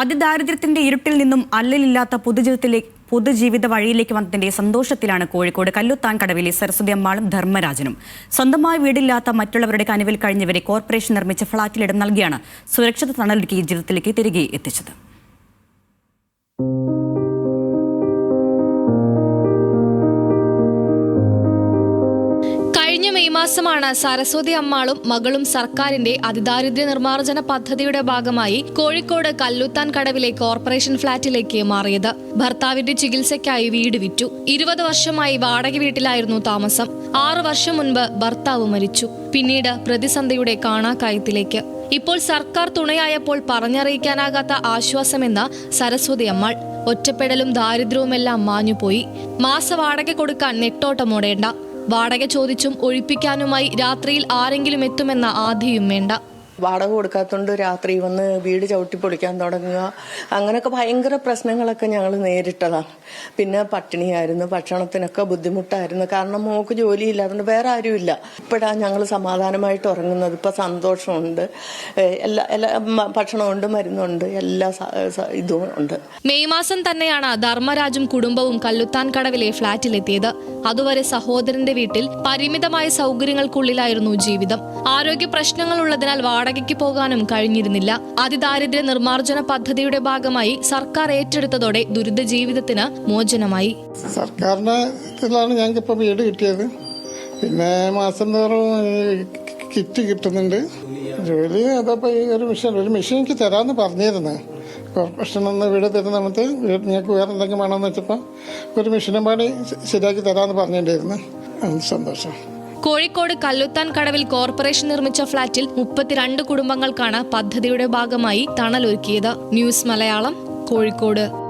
അതിദാരിദ്ര്യത്തിന്റെ ഇരുട്ടിൽ നിന്നും അല്ലലില്ലാത്ത പൊതുജീവിതത്തിലേക്ക് പൊതുജീവിത വഴിയിലേക്ക് വന്നതിന്റെ സന്തോഷത്തിലാണ് കോഴിക്കോട് കല്ലുത്താൻ കടവിലെ സരസ്വതി അമ്മാളും ധർമ്മരാജനും. സ്വന്തമായി വീടില്ലാത്ത മറ്റുള്ളവരുടെ കനവിൽ കഴിഞ്ഞവരെ കോർപ്പറേഷൻ നിർമ്മിച്ച ഫ്ളാറ്റിൽ ഇടം നൽകിയാണ് സുരക്ഷിത തണലൊരുക്കി ജീവിതത്തിലേക്ക് തിരികെ എത്തിച്ചത്. കഴിഞ്ഞ മെയ് മാസമാണ് സരസ്വതി അമ്മാളും മകളും സർക്കാരിന്റെ അതിദാരിദ്ര്യ നിർമ്മാർജന പദ്ധതിയുടെ ഭാഗമായി കോഴിക്കോട് കല്ലുത്താൻ കടവിലെ കോർപ്പറേഷൻ ഫ്ളാറ്റിലേക്ക് മാറിയത്. ഭർത്താവിന്റെ ചികിത്സയ്ക്കായി വീട് വിറ്റു. ഇരുപത് വർഷമായി വാടക വീട്ടിലായിരുന്നു താമസം. ആറു വർഷം മുൻപ് ഭർത്താവ് മരിച്ചു. പിന്നീട് പ്രതിസന്ധിയുടെ കാണാക്കായത്തിലേക്ക്. ഇപ്പോൾ സർക്കാർ തുണയായപ്പോൾ പറഞ്ഞറിയിക്കാനാകാത്ത ആശ്വാസമെന്ന സരസ്വതി അമ്മാൾ. ഒറ്റപ്പെടലും ദാരിദ്ര്യവുമെല്ലാം മാഞ്ഞുപോയി. മാസവാടക കൊടുക്കാൻ നെട്ടോട്ടമോടേണ്ട. വാടക ചോദിച്ചും ഒഴിപ്പിക്കാനുമായി രാത്രിയിൽ ആരെങ്കിലും എത്തുമെന്ന ആധിയും വേണ്ട വാടക കൊടുക്കാത്തതുകൊണ്ട് രാത്രി വന്ന് വീട് ചവിട്ടി പൊളിക്കാൻ തുടങ്ങുക. അങ്ങനെയൊക്കെ ഭയങ്കര പ്രശ്നങ്ങളൊക്കെ ഞങ്ങൾ നേരിട്ടതാണ് പിന്നെ പട്ടിണിയായിരുന്നു ഭക്ഷണത്തിനൊക്കെ ബുദ്ധിമുട്ടായിരുന്നു. കാരണം മോക്ക് ജോലിയില്ലാത്തതുകൊണ്ട് വേറെ ആരുമില്ല. ഇപ്പോഴാ ഞങ്ങൾ സമാധാനമായിട്ട് ഉറങ്ങുന്നത്. ഇപ്പം സന്തോഷമുണ്ട്. എല്ലാ എല്ലാ ഭക്ഷണമുണ്ട് മരുന്നുണ്ട് എല്ലാ ഇതും ഉണ്ട്. മെയ് മാസം തന്നെയാണ് ധർമ്മരാജും കുടുംബവും കല്ലുത്താൻ കടവിലെ ഫ്ളാറ്റിലെത്തിയത്. അതുവരെ സഹോദരന്റെ വീട്ടിൽ പരിമിതമായ സൗകര്യങ്ങൾക്കുള്ളിലായിരുന്നു ജീവിതം. ആരോഗ്യ പ്രശ്നങ്ങൾ ഉള്ളതിനാൽ വാടകയ്ക്ക് പോകാനും കഴിഞ്ഞിരുന്നില്ല. അതിദാരിദ്ര്യ നിർമ്മാർജന പദ്ധതിയുടെ ഭാഗമായി സർക്കാർ ഏറ്റെടുത്തതോടെ ദുരിത ജീവിതത്തിന് മോചനമായി. സർക്കാരിന്റെ ഇതിലാണ് ഞങ്ങൾക്ക് വീട് കിട്ടിയത്. പിന്നെ മാസം തോറും കിറ്റ് കിട്ടുന്നുണ്ട്. ജോലി അതപ്പോ ഈ ഒരു മെഷീൻ ഒരു മെഷീൻ എനിക്ക് തരാമെന്ന് പറഞ്ഞിരുന്നു. കോർപ്പറേഷൻ ഒന്ന് വീട് തരുന്ന സമയത്ത് വീട് ഞങ്ങൾക്ക് വേറെ എന്തെങ്കിലും വേണമെന്ന് വെച്ചപ്പോൾ ഒരു മെഷീനും പാടി ശരിയാക്കി തരാമെന്ന് പറഞ്ഞിട്ടുണ്ടായിരുന്നു. സന്തോഷം. കോഴിക്കോട് കല്ലുത്താൻ കടവിൽ കോർപ്പറേഷൻ നിർമ്മിച്ച ഫ്ളാറ്റിൽ മുപ്പത്തിരണ്ട് കുടുംബങ്ങൾക്കാണ് പദ്ധതിയുടെ ഭാഗമായി തണലൊരുക്കിയത്. ന്യൂസ് മലയാളം കോഴിക്കോട്.